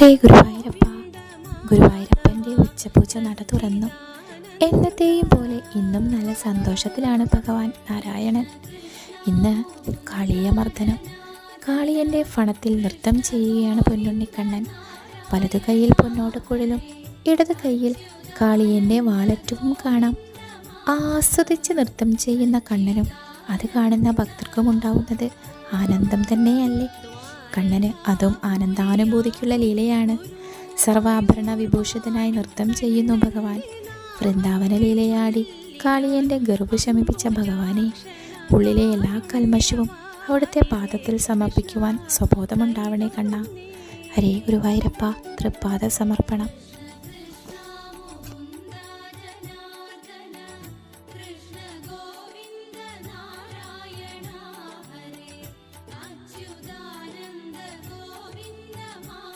ഹരേ ഗുരുവായൂരപ്പ. ഗുരുവായൂരപ്പന്റെ ഉച്ചപൂജ നട തുറന്നു. എന്നത്തെയും പോലെ ഇന്നും നല്ല സന്തോഷത്തിലാണ് ഭഗവാൻ നാരായണൻ. ഇന്ന് കാളിയമർദ്ദനം. കാളിയന്റെ ഫണത്തിൽ നൃത്തം ചെയ്യുകയാണ് പൊന്നുണ്ണിക്കണ്ണൻ വലതു കൈയിൽ പൊന്നോടക്കുഴലും ഇടത് കൈയിൽ കാളിയന്റെ വാലറ്റവും കാണാം. ആസ്വദിച്ച് നൃത്തം ചെയ്യുന്ന കണ്ണനും അത് കാണുന്ന ഭക്തർക്കും ഉണ്ടാവുന്നത് ആനന്ദം തന്നെയല്ലേ. കണ്ണന് അതും ആനന്ദാനുഭൂതിക്കുള്ള ലീലയാണ്. സർവാഭരണ വിഭൂഷിതനായി നൃത്തം ചെയ്യുന്നു ഭഗവാൻ. വൃന്ദാവന ലീലയാടി കാളിയന്റെ ഗർഭ ശമിപ്പിച്ച ഭഗവാനെ. ഉള്ളിലെ എല്ലാ കൽമശവും അവിടുത്തെ പാദത്തിൽ സമർപ്പിക്കുവാൻ സ്വബോധമുണ്ടാവണേ കണ്ണ. ഹരേ ഗുരുവായൂരപ്പ തൃപ്പാദ സമർപ്പണം.